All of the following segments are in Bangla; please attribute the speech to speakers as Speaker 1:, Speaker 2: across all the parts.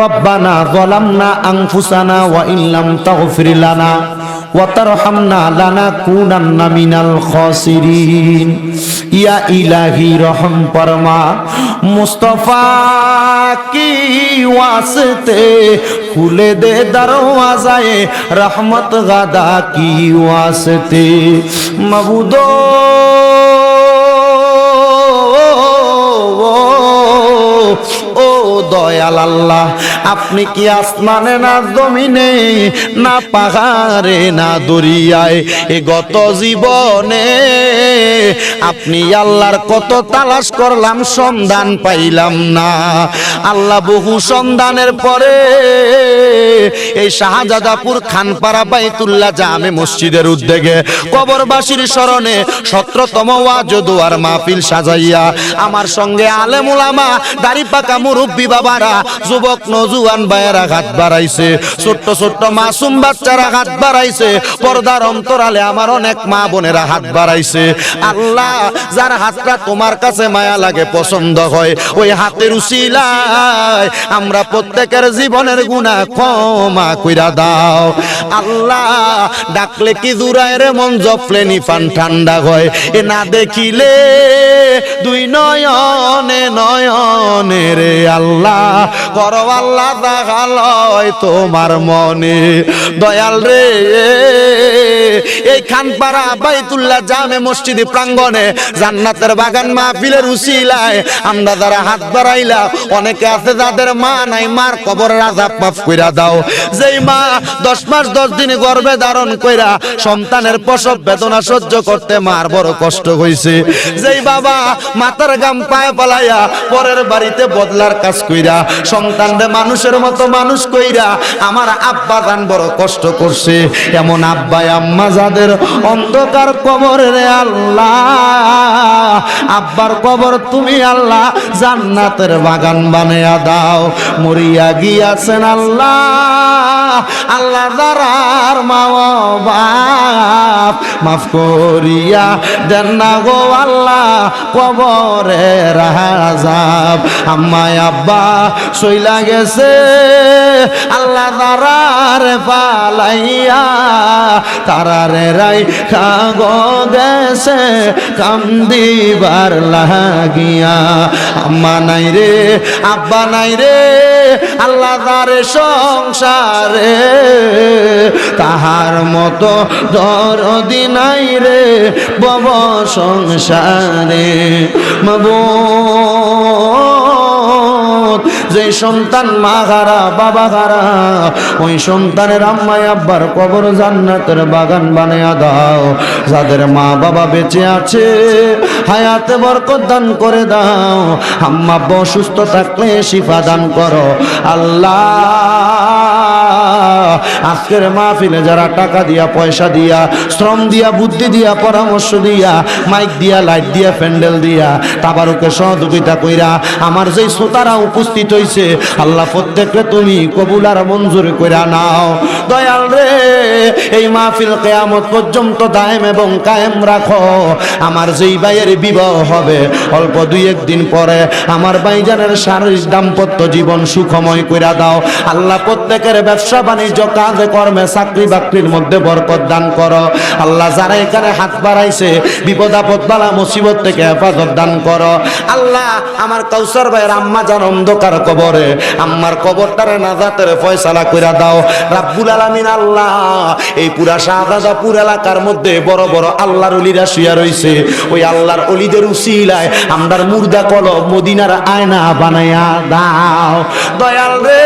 Speaker 1: রব্বানা লানা ওয়া তারহামনা লানাকুনান্না মিনাল খাসিরিন। ইয়া ইলাহি রহম পরমা, মুস্তফা কি খুলে দে দরওয়াজায়ে, রহমত গাদা কি ওয়াসতে। মাবুদো দয়াল আল্লাহ। আপনি কি আসমানে না জমিনে, না পাহাড়ে, না দরিয়ায় এ গত জীবনে? আপনি আল্লাহর কত তালাশ করলাম, সন্ধান পাইলাম না। আল্লাহ বহু সন্ধানের পরে এই শাহজাদাপুর খানপাড়া বাইতুল্লাহ জামে মসজিদের উদ্যোগে কবরবাসীর স্মরণে সতেরোতম ওয়াজ দুয়ার মাহফিল সাজাইয়া আমার সঙ্গে আলেমুলামা দাড়ি পাকা মুরব্বী বাবারা, যুবক নজুয়ান হাত বাড়াইছে, ছোট্ট ছোট্ট মাসুম বাচ্চারা হাত বাড়াইছে, পর্দার অন্তরালে আমার অনেক মা বোনেরা হাত বাড়াইছে। আল্লাহ, যার হাতটা তোমার কাছে মায়া লাগে, পছন্দ হয়, ওই হাতের আমরা প্রত্যেকের জীবনের গুণা ক্ষমা কইরা দাও। আল্লাহ, ডাকলে কি রে মন জপলে নিফান ঠান্ডা হয়? এ না দেখিলে দুই নয়নে নয়নে রে আল্লাহ। করো আল্লাহ দেখালয় তোমার মনে। দয়াল রে, এই খানপাড়া বাইতুল্লাহ জামে মসজিদ প্রাঙ্গণে জান্নাতের বাগান মাহফিলের উসিলায় আমরা যারা হাত বাড়াইলা অনেকে আছে যাদের মা নাই, মার কবর রাজা মাফ কইরা দাও। যেই মা দশ মাস দশ দিন গর্ভে ধারণ কইরা সন্তানের প্রসব বেদনা সহ্য করতে মার বড় কষ্ট হইছে। যেই বাবা মাথার গাম পায়ে পালাইয়া পরের বাড়িতে বদলার কাজ কইরা সন্তানরে মানুষের মতো মানুষ কইরা আমার আব্বা গান বড় কষ্ট করছে। এমন আব্বাই আম্মা যাদের অন্ধকার কবর রে আল্লাহ। আব্বার কবর তুমি আল্লাহ জান্নাতের বাগান বানিয়া দাও। মরিয়া গিয়াছেন আল্লাহ। আল্লাহ দারার মা বাপ মাফ করিয়া দেন না গো আল্লাহ কবরে রাজাব। আম্মায় আব্বা সইলা গেছে, আল্লাহ দারার পালাইয়া তারারে রাই খাগ গেছে কান্দিবার লাগিয়া। আম্মা নাই রে, আব্বা নাই রে আল্লাহ তার সংসারে। তাহার মতো দরদি নাই রে বব সংসারে। মবো যে সন্তান মা হারা, বাবা হারা, ওই সন্তানের আম্মাই আব্বার কবর জান্নাতের বাগান বানিয়ে দাও। যাদের মা বাবা বেঁচে আছে, হায়াতে বরকত দান করে দাও। আম্মা অসুস্থ থাকলে শিফা দান করো। আল্লাহ আজকের মাহফিলে যারা টাকা দিয়া, পয়সা দিয়া, শ্রম দিয়া, বুদ্ধি দিয়া, পরামর্শ দিয়া, মাইক দিয়া, লাইট দিয়া, প্যান্ডেল দিয়া তাবারুকে সহযোগিতা কইরা আমার যেই শ্রোতারা উপস্থিত হইছে, আল্লাহ প্রত্যেককে তুমি কবুল আর মঞ্জুর কইরা নাও। দয়াল রে, এই মাহফিল কেয়ামত পর্যন্ত দায়েম এবং কায়েম রাখো। আমার যেই ভাইয়ের বিবাহ হবে, অল্প দুই একদিন পরে আমার ভাইজানের শারীরিক দাম্পত্য জীবন সুখময় কইরা দাও। আল্লাহ প্রত্যেকের ব্যবসা বাণিজ্য কাজে কর্মে চাকরি বাকরির মধ্যে বরকত দান করো। আল্লাহ যারা এখানে হাত বাড়াইছে, বিপদ আপদ বালা মুসিবত থেকে হেফাজত দান করো। আল্লাহ আমার কৌসর ভাইয়ের আম্মা যান অন্ধকার কবরে, আম্মার কবরটারে নাজাতের ফয়সালা কইরা দাও। রাব্বুল আলামিন আল্লাহ, এই পুরা শাহজাদাপুর এলাকার মধ্যে বড় বড় আল্লাহর অলিরা শুয়া রইছে। ওই আল্লাহর অলিদের উসিলায় আমরার মুর্দা কলব মদিনার আয়না বানাইয়া দাও। দয়াল রে!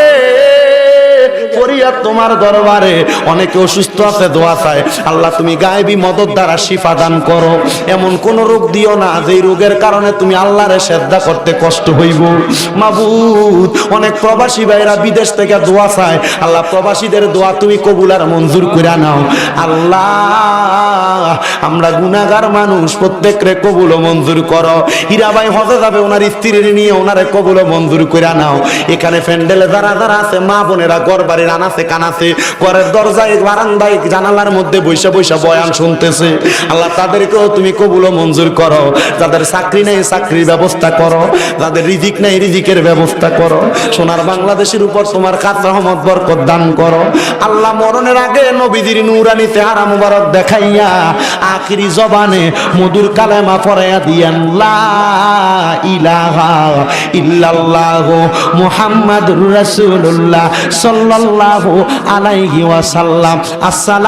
Speaker 1: ফরিয়াদ তোমার দরবারে অনেকে অসুস্থ আছে, দোয়া চায়। আল্লাহ, তুমি গায়েবী মদত দ্বারা শিফা দান করো। এমন কোন রোগ দিও না যে রোগের কারণে তুমি আল্লাহরে শ্রদ্ধা করতে কষ্ট হইব। মাবুদ, অনেক প্রবাসী ভাইরা বিদেশ থেকে দোয়া চায়। আল্লাহ, প্রবাসীদের দোয়া তুমি কবুল আর মঞ্জুর করে নাও। আল্লাহ, আমরা গুনাগার মানুষ, প্রত্যেকরে কবুল মঞ্জুর করো। হীরাবাই হজে যাবে, ওনার স্ত্রীর নিয়ে ওনারে কবুল মঞ্জুর করে নাও। এখানে ফ্যান্ডেলে যারা যারা আছে, মা বোনেরা ঘর বাড়ির ঘরের দরজায় বারান্দায় জানালার মধ্যে বয়ান শুনতেছে। আল্লাহ তাদেরকেও তুমি মঞ্জুর করো। চাকরি নেই, চাকরির ব্যবস্থা করো। রিজিক নেই, রিজিকের ব্যবস্থা করো। সোনার বাংলাদেশের উপর তোমার কাজ রহমত, বরকত দান করো। আল্লাহ মরণের আগে নবীজির নুরানি মুবারক দেখাইয়া আখিরি জবানে মধুর কালেমা পড়াইয়া দিয়েন ইলাহা ইল্লাল্লাহ মুহাম্মাদুর রাসূলুল্লাহ সাল্লাল্লাহু আলাইহি ওয়াসাল্লাম। আসসালাম